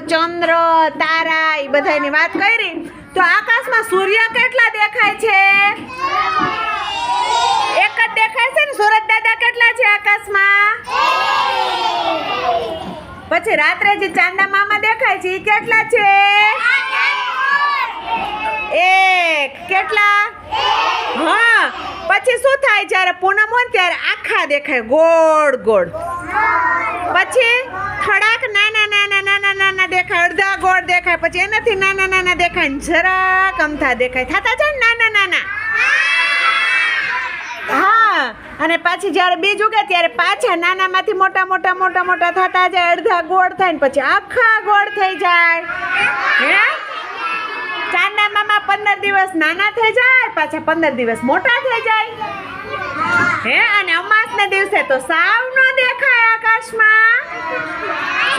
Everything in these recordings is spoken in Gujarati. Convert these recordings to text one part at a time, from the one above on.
ચંદ્ર, તારા એ બધાની વાત કરી. તો આકાશમાં સૂર્ય કેટલા દેખાય છે? એક જ દેખાય છે ને? સુરત દાદા કેટલા છે આકાશમાં? પછી રાત્રે જે ચાંદા મામા દેખાય છે એ કેટલા છે? એક. કેટલા? હા. પછી શું થાય જ્યારે પૂનમ હોય ત્યારે આખા દેખાય. ગોળ ગોળ. પછી થોડાક નાના દેખાય, પછી એનાથી નાના નાના દેખાય ને જરાક અમથા દેખાય. થતા ને નાના નાના. હા, અને પાછી જ્યારે બીજ ઉગે ત્યારે પાછા નાનામાંથી મોટા મોટા મોટા મોટા થતા જાય, અડધા ગોળ થાય ને પછી આખા ગોળ થઈ જાય. હે? ચાંદા મામા પંદર દિવસ નાના થઈ જાય, પાછા પંદર દિવસ મોટા થઈ જાય. હે? અને અમાસના દિવસે તો સાવ ન દેખાય આકાશમાં.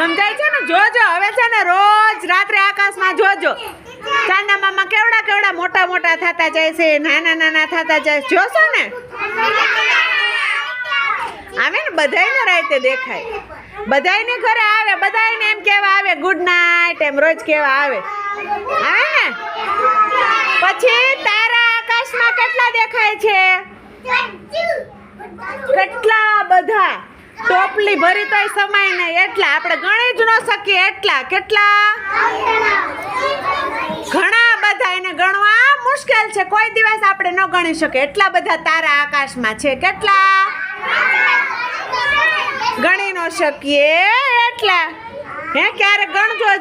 સમજાય છે ને? જોજો, હવે છે ને રોજ રાત્રે આકાશમાં જોજો. ચાંદા મામા કેવડા કેવડા મોટા મોટા થતા જાય છે, નાના નાના થતા જાય. જોશો ને? આવે ને? બધાને રાતે દેખાય. બધાયને ઘરે આવે, બધાયને એમ કેવા આવે ગુડ નાઇટ એમ રોજ કેવા આવે. આવે ને? પછી તારા આકાશમાં કેટલા દેખાય છે? કેટલા બધા? ટોપલી ભરી તોય સમાય નહીં. એટલા, આપણે ગણી જ ન શકીએ. એટલા, કેટલા? ઘણા બધા એને ગણવા મુશ્કેલ છે. કોઈ દિવસ આપણે ન ગણી શકીએ. એટલા બધા તારા આકાશમાં છે. કેટલા? ગણી ન શકીએ. એટલા. હે, ક્યારે ગણજો હજી?